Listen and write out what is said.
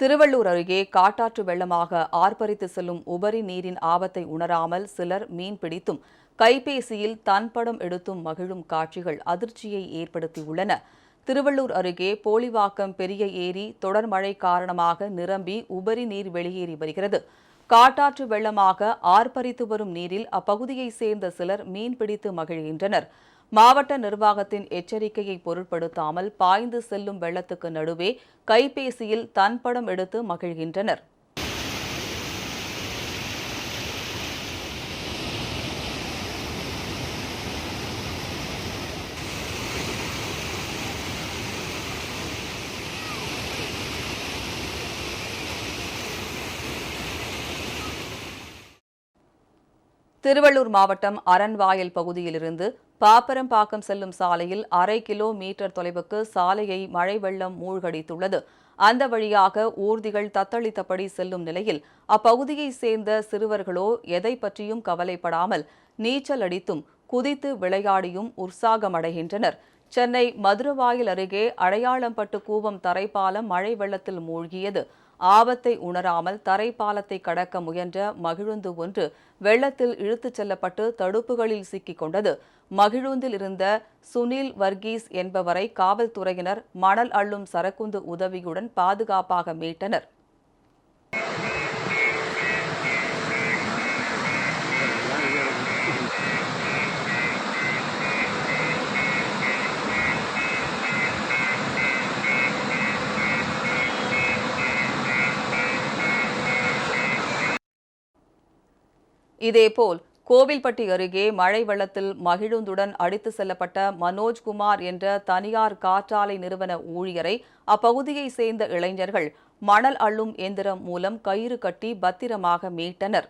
திருவள்ளூர் அருகே காட்டாற்று வெள்ளமாக ஆர்ப்பரித்து செல்லும் உபரி நீரின் ஆபத்தை உணராமல் சிலர் மீன் பிடித்தும் கைபேசியில் தன் படம் எடுத்தும் மகிழும் காட்சிகள் அதிர்ச்சியை ஏற்படுத்தியுள்ளன. திருவள்ளூர் அருகே போலிவாக்கம் பெரிய ஏரி தொடர் மழை காரணமாக நிரம்பி உபரி நீர் வெளியேறி வருகிறது. காட்டாற்று வெள்ளமாக ஆர்ப்பரித்து வரும் நீரில் அப்பகுதியைச் சேர்ந்த சிலர் மீன் பிடித்து மகிழ்கின்றனர். மாவட்ட நிர்வாகத்தின் எச்சரிக்கையை பொருட்படுத்தாமல் பாய்ந்து செல்லும் வெள்ளத்துக்கு நடுவே கைபேசியில் தன் படம் எடுத்து மகிழ்கின்றனர். திருவள்ளூர் மாவட்டம் அரண்வாயல் பகுதியிலிருந்து பாப்பரம்பாக்கம் செல்லும் சாலையில் அரை கிலோ மீட்டர் தொலைவுக்கு சாலையை மழை வெள்ளம் மூழ்கடித்துள்ளது. அந்த வழியாக ஊர்திகள் தத்தளித்தபடி செல்லும் நிலையில் அப்பகுதியைச் சேர்ந்த சிறுவர்களோ எதை பற்றியும் கவலைப்படாமல் நீச்சல் அடித்தும் குதித்து விளையாடியும் உற்சாகமடைகின்றனர். சென்னை மதுரவாயில் அருகே அடையாளம்பட்டு கூவம் தரைப்பாலம் மழை வெள்ளத்தில் மூழ்கியது. ஆபத்தை உணராமல் தரைப்பாலத்தை கடக்க முயன்ற மகிழுந்து ஒன்று வெள்ளத்தில் இழுத்துச் செல்லப்பட்டு தடுப்புகளில் சிக்கிக் கொண்டது. மகிழுந்தில் இருந்த சுனில் வர்கீஸ் என்பவரை காவல்துறையினர் மணல் அள்ளும் சரக்குந்து உதவியுடன் பாதுகாப்பாக மீட்டனர். இதேபோல் கோவில்பட்டி அருகே மழை வெள்ளத்தில் மகிழுந்துடன் அடித்து செல்லப்பட்ட மனோஜ்குமார் என்ற தனியார் காற்றாலை நிறுவன ஊழியரை அப்பகுதியைச் சேர்ந்த இளைஞர்கள் மணல் அள்ளும் எந்திரம் மூலம் கயிறு கட்டி பத்திரமாக மீட்டனர்.